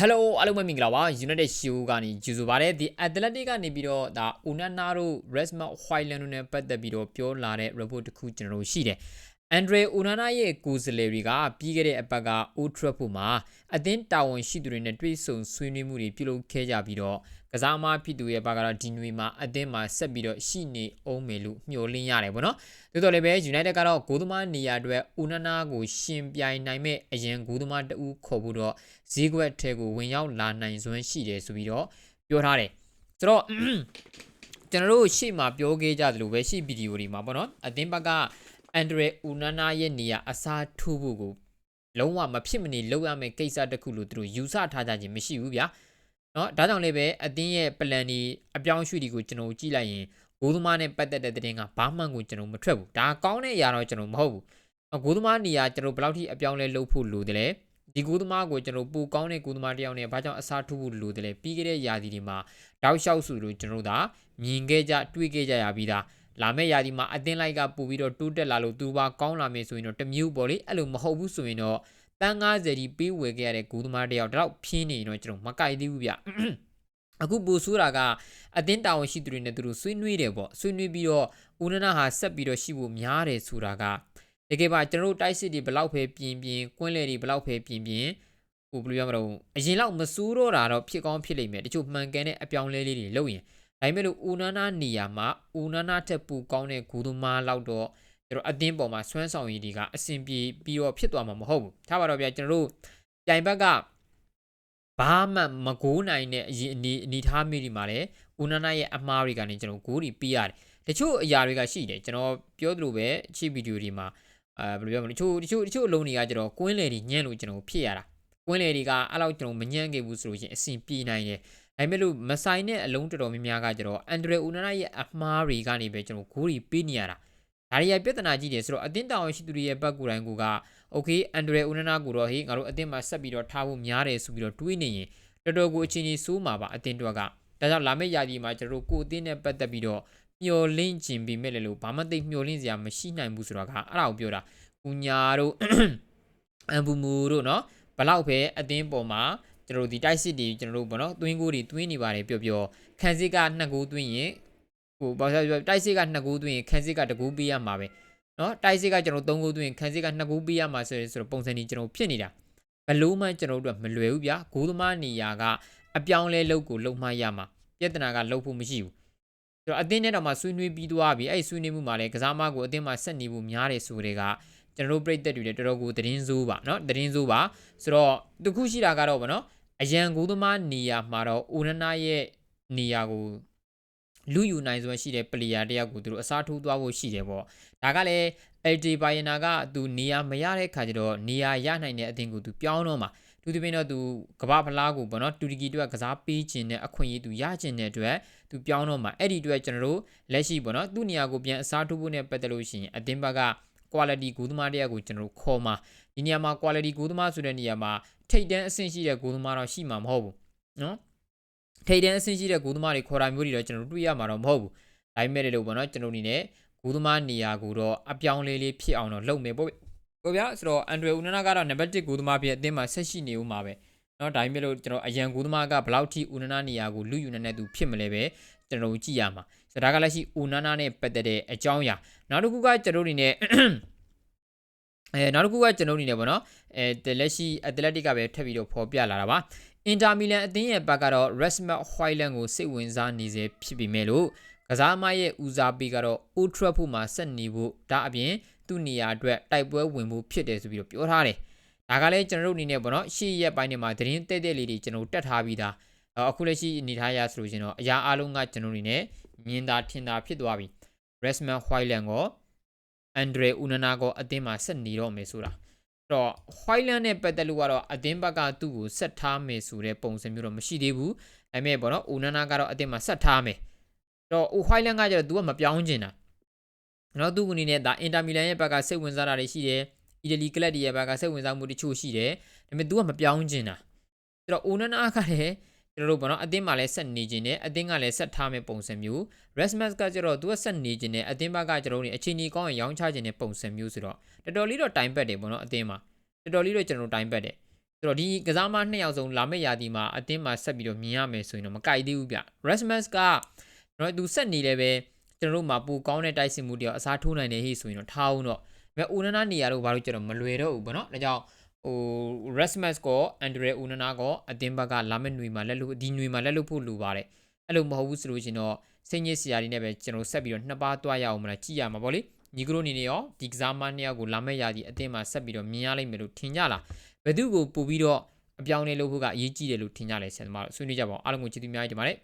Hello အားလုံးပဲမင်္ဂလာပါ United Show ကနေကြိုဆိုပါရစေဒီ Athletic ကနေပြီးတော့ဒါ Onana တို့ Resma Hoyland တို့နဲ့ပတ်သက်ပြီးတော့ပြောလာတဲ့ report တစ်ခုကျွန်တော်တို့ရှိတယ် Andre Onana ရဲ့ကိုယ်စားလှယ်တွေကပြီးခဲ့တဲ့အပတ်က Old Trafford မှာအသင်းတာဝန်ရှိသူတွေနဲ့တွေ့ဆုံဆွေးနွေးမှုတွေပြုလုပ်ခဲ့ကြပြီးတော့ကစားမဖြစ်သူရဲ့ဘက်ကတော့ဒီနွေမှာအသင်းမှာဆက်ပြီးတော့ရှိနေအောင်မယ်လို့မျှော်လင့်ရတယ်ပေါ့နော်။သို့တော်လည်းပဲ United ကတော့ဂိုးသမားနေရာအတွက် Onana ကိုရှင်ပြိုင်နိုင်မဲ့အရင်ဂိုးသမားတဦးခေါ်ဖို့တော့ဈေးကွက်ထဲကိုဝင်ရောက်လာနိုင်စွမ်းရှိတယ်ဆိုပြီးတော့ပြောထားတယ်။ဆိုတော့ကျွန်တော်တို့ရှေ့မှာပြောခဲ့ကြသလိုပဲရှေ့ဗီဒီယိုတွေမှာပေါ့နော်အသင်းဘက်က အန်ဒရူနာနာရဲ့နေရာအစားထိုးဖို့ကိုလုံးဝမဖြစ်မနေလုပ်ရမယ့်ကိစ္စတစ်ခုလို့သူတို့ယူဆထားကြခြင်းမရှိဘူးဗျာเนาะဒါကြောင့်လည်းပဲအသင်းရဲ့ plan ဒီအပြောင်းအရွှေ့တွေကိုကျွန်တော်ကြည့်လိုက်ရင်ဂိုးသမားနဲ့ပတ်သက်တဲ့တဲ့တင်ကဘာမှကိုကျွန်တော်မထွက်ဘူးဒါကောင်းတဲ့အရာတော့ကျွန်တော်မဟုတ်ဘူးဂိုးသမားနေရာကျွန်တော်ဘယ်လောက်ထိအပြောင်းလဲလုပ်ဖို့လိုတယ်လဲဒီကူးသမားကိုကျွန်တော်ပူကောင်းတဲ့ကူးသမားတယောက်နဲ့ဘာကြောင့်အစားထိုးဖို့လိုတယ်လဲပြီးခဲ့တဲ့ယာတီတွေမှာတောက်လျှောက်စုလို့ကျွန်တော်တို့ဒါမြင်ခဲ့ကြတွေ့ခဲ့ကြရပြီးသား လာမယ့်ယာတီမှာအတင်းလိုက်ကပို့ပြီးတော့တိုးတက်လာလို့သူပါကောင်းလာမယ်ဆိုရင်တော့တမျိုးပေါ့လေအဲ့လိုမဟုတ်ဘူးဆိုရင်တော့တန်း90ဒီပေးဝယ်ခဲ့ရတဲ့ကူးသမားတယောက်တော့ဖြင်းနေရင်တော့ကျွန်တော်မကြိုက်သေးဘူးဗျအခုပူဆိုးတာကအတင်းတာဝန်ရှိသူတွေနဲ့သူတို့ဆွေးနွေးတယ်ပေါ့ဆွေးနွေးပြီးတော့ဦးနနာဟာဆက်ပြီးတော့ရှိဖို့များတယ်ဆိုတာကတကယ်ပါကျွန်တော်တို့တိုက်စစ်တွေဘလောက်ပဲပြင်းပြင်းကွင်းလေတွေဘလောက်ပဲပြင်းပြင်းဟိုဘယ်လိုရမလို့အရင်လောက်မစိုးတော့တာတော့ဖြစ်ကောင်းဖြစ်လိမ့်မယ်တချို့မှန်ကန်တဲ့အပြောင်းလဲလေးတွေလုပ်ရင် ဒါပေမဲ့လို့ဦးနနာနေရာမှာဦးနနာထက်ပူကောင်းတဲ့ဂူသမားလောက်တော့ကျွန်တော်အတင်းပေါ်မှာဆွမ်းဆောင်ရည်တွေကအဆင်ပြေပြီးတော့ဖြစ်သွားမှာမဟုတ်ဘူးထားပါတော့ဗျာကျွန်တော်တို့ပြိုင်ဘက်ကဘာမှမကိုးနိုင်တဲ့အရင်အနေအနေထားမိဒီမှာလေဦးနနာရဲ့အမားတွေကနေကျွန်တော်ဂိုးတွေပြရတယ်တချို့အရာတွေကရှိတယ်ကျွန်တော်ပြောသလိုပဲချစ်ဗီဒီယိုတွေမှာအဲဘယ်လိုပြောမလဲတချို့တချို့တချို့အလုံးတွေကကျွန်တော်ကွင်းလေတွေညံ့လို့ကျွန်တော်ဖြစ်ရတာကွင်းလေတွေကအဲ့လောက်ကျွန်တော်မညံ့ခဲ့ဘူးဆိုလို့ရှိရင်အဆင်ပြေနိုင်တယ် ဒါပေမဲ့လို့မဆိုင်တဲ့အလုံးတော်တော်များများကကျွန်တော်အန်ဒရူနာနာရဲ့အမှားတွေကနေပဲကျွန်တော်ဂိုးတွေပေးနေရတာဒါတွေကပြဿနာကြီးတယ်ဆိုတော့အတင်းတောင်ရှိသူတွေရဲ့ဘက်ကိုယ်တိုင်ကโอเคအန်ဒရူနာနာကိုတော့ဟေးငါတို့အတင်းမှာဆက်ပြီးတော့ထားဖို့များတယ်ဆိုပြီးတော့တွေးနေရင်တော်တော်ကိုအချင်းကြီးစိုးမှာပါအတင်းတော့ကဒါကြောင့်လာမယ့်ရာသီမှာကျွန်တော်တို့ကိုအတင်းနဲ့ပတ်သက်ပြီးတော့မျော်လင့်ခြင်းပြီးမဲ့လေလို့ဘာမှသိမျော်လင့်စရာမရှိနိုင်ဘူးဆိုတော့ကအဲ့ဒါကိုပြောတာကူညာတို့အမ်ဘူမူတို့เนาะဘလောက်ပဲအတင်းပေါ်မှာ ကျွန်တော်တို့ဒီ type စစ်တွေကျွန်တော်တို့ဘောနော်သွင်းကိုတွေသွင်းနေပါတယ်ပြောပြောခန်းစစ်က2ကိုသွင်းရင်ဟိုဘာသာပြော type စစ်က2ကိုသွင်းရင်ခန်းစစ်က2ကိုပေးရမှာပဲနော် type စစ်ကကျွန်တော်တို့3ကိုသွင်းရင်ခန်းစစ်က2ကိုပေးရမှာဆိုရင်ဆိုတော့ပုံစံကြီးကျွန်တော်ဖြစ်နေတာဘလို့မှကျွန်တော်တို့ကမလွယ်ဘူးဗျာဂိုးသမားနေရာကအပြောင်းလဲလုပ်ကိုလုံမှရမှာပြဿနာကလုံဖို့မရှိဘူးဆိုတော့အသင်းနဲ့တော့မှဆွေးနွေးပြီးသွားပြီအဲ့ဆွေးနွေးမှုမှာလည်းကစားမကိုအသင်းမှာဆက်နေဖို့များတယ်ဆိုတဲ့က ကျွန်တော်တို့ပြိသက်တွေလည်းတော်တော်ကိုသတင်းစိုးပါเนาะသတင်းစိုးပါဆိုတော့တခုရှိတာကတော့ဗောနော်အရန်ကိုသမားနေရာမှာတော့အိုနနာရဲ့နေရာကိုလူယူနိုင်စွမ်းရှိတဲ့ပလီယာတယောက်ကိုသူတို့အစားထိုးသွားဖို့ရှိတယ်ပေါ့ဒါကလည်းအယ်တီဘိုင်ယနာကသူနေရာမရတဲ့ခါကျတော့နေရာရနိုင်တဲ့အသင်းကိုသူပြောင်းတော့မှာသူတပင်းတော့သူကဘာဖလားကိုပေါ့နော်တူတကီအတွက်ကစားပေးခြင်းနဲ့အခွင့်အရေးသူရခြင်းတဲ့အတွက်သူပြောင်းတော့မှာအဲ့ဒီအတွက်ကျွန်တော်တို့လက်ရှိပေါ့နော်သူ့နေရာကိုပြန်အစားထိုးဖို့နဲ့ပတ်သက်လို့ရှိရင်အသင်းဘက်က quality ဂိုးသမားတယောက်ကိုကျွန်တော်တို့ခေါ်မှာဒီနေရာမှာ quality ဂိုးသမားဆိုတဲ့နေရာမှာထိတ်တန်းအဆင့်ရှိတဲ့ဂိုးသမားတော့ရှိမှာမဟုတ်ဘူးနော်ထိတ်တန်းအဆင့်ရှိတဲ့ဂိုးသမားတွေခေါ်တာမျိုးတွေတော့ကျွန်တော်တို့တွေ့ရမှာတော့မဟုတ်ဘူးဒါပေမဲ့လည်းပေါ့နော်ကျွန်တော်အနေနဲ့ဂိုးသမားနေရာကိုတော့အပြောင်းလဲလေးဖြစ်အောင်တော့လုပ်မယ်ပေါ့ပေါ့ဗျာဆိုတော့အန်ဒရူဦးနနာကတော့နံပါတ်1ဂိုးသမားဖြစ်အသင်းမှာဆက်ရှိနေဦးမှာပဲ နော်ဒါပေမဲ့လို့ကျွန်တော်အရန်ဂိုးသမားကဘလောက်ထိဦးနနာနေရာကိုလူယူနေတဲ့သူဖြစ်မလဲပဲကျွန်တော်ကြည့်ရမှာဆိုတော့ဒါကလည်းရှိဦးနနာနဲ့ပတ်သက်တဲ့အကြောင်းအရာနောက်တစ်ခုကကျွန်တော်အနေနဲ့အဲနောက်တစ်ခုကကျွန်တော်အနေနဲ့ပေါ့နော်အဲလက်ရှိ athletic ကပဲထပ်ပြီးတော့ဖော်ပြလာတာပါအင်တာမီလန်အသင်းရဲ့ဘက်ကတော့ Rasmus Højlund ကိုစိတ်ဝင်စားနေစေဖြစ်ပေမဲ့လို့ကစားမရဲ့ဦးစားပေးကတော့ Old Trafford မှာဆက်နေဖို့ဒါအပြင်သူ့နေရာအတွက်တိုက်ပွဲဝင်ဖို့ဖြစ်တယ်ဆိုပြီးတော့ပြောထားတယ် ဒါကလည်းကျွန်တော်တို့အနေနဲ့ပေါ့နော်ရှေ့ရက်ပိုင်းတွေမှာသတင်းတဲ့တဲ့လေးတွေကျွန်တော်တက်ထားပြီးသားအခုလက်ရှိအနေထားရဆိုလို့ရှင်တော့အရာအလုံးကကျွန်တော်အနေနဲ့မြင်သာထင်သာဖြစ်သွားပြီ Rasmus Højlund ကိုအန်ဒရေဦးနနာကိုအသင်းမှာဆက်နေတော့မယ်ဆိုတာတော့ Highland နဲ့ပတ်သက်လို့ကတော့အသင်းဘက်ကသူ့ကိုဆက်ထားမယ်ဆိုတဲ့ပုံစံမျိုးတော့မရှိသေးဘူးဒါပေမဲ့ပေါ့နော်ဦးနနာကတော့အသင်းမှာဆက်ထားမယ်တော့ Highland ကကျတော့ तू ကမပြောင်းချင်တာနော်သူ့ကနေနဲ့ဒါအင်တာမီလန်ရဲ့ဘက်ကစိတ်ဝင်စားတာတွေရှိတယ် အီတလီကလပ်တွေရဲ့ဘက်ကစိတ်ဝင်စားမှုတချို့ရှိတယ်ဒါပေမဲ့ तू ကမပြောင်းချင်တာအဲ့တော့ဦးနနာကလည်းကျွန်တော်တို့ဘောနော်အသင်းမှာလည်းဆက်နေခြင်းနဲ့အသင်းကလည်းဆက်ထားမဲ့ပုံစံမျိုး Rasmus ကကျတော့သူကဆက်နေခြင်းနဲ့အသင်းဘက်ကကျွန်တော်တို့အချိန်ကြီးကောင်းရင်ရောင်းချခြင်းနဲ့ပုံစံမျိုးဆိုတော့တော်တော်လေးတော့တိုင်ပတ်တယ်ဘောနော်အသင်းမှာတော်တော်လေးတော့ကျွန်တော်တို့တိုင်ပတ်တယ်ဆိုတော့ဒီကစားမနှစ်ယောက်ဆုံးလာမယ့်ရာသီမှာအတင်းမှာဆက်ပြီးတော့မြင်ရမယ်ဆိုရင်တော့မကြိုက်သေးဘူးဗျ Rasmus ကကျွန်တော်သူဆက်နေလည်းပဲကျွန်တော်တို့မှာပူကောင်းတဲ့တိုက်စစ်မှုတယောက်အစားထိုးနိုင်တယ်ဟိဆိုရင်တော့ထားအောင်တော့ ဒါပေမဲ့ဦးနနာနေရာတော့ဘာလို့ကျတော့မလွယ်တော့ဘူးဗောနော်ဒါကြောင့်ဟို Rasmus ကော Andre Unana ကောအတင်းဘက်ကလာမယ့်ຫນွေမှာလက်လို့ဒီຫນွေမှာလက်လို့ဖို့လိုပါတယ်အဲ့လိုမဟုတ်ဘူးဆိုလို့ရှင်တော့စိတ်ညစ်စရာတွေနဲ့ပဲကျွန်တော်ဆက်ပြီးတော့နှစ်ပါးတွားရအောင်မလားကြည့်ရမှာဗောလေညီကရိုနေနေရောဒီကစားမနှစ်ယောက်ကိုလာမယ့်ရာသီအတင်းမှာဆက်ပြီးတော့မြင်ရလိမ့်မယ်လို့ထင်ကြလားဘယ်သူကိုပို့ပြီးတော့အပြောင်းအလဲလုပ်ဖို့ကအရေးကြီးတယ်လို့ထင်ကြလဲဆရာသမားတို့ဆွေးနွေးကြပါအောင်အားလုံးကိုကျေးဇူးအများကြီးတင်ပါတယ်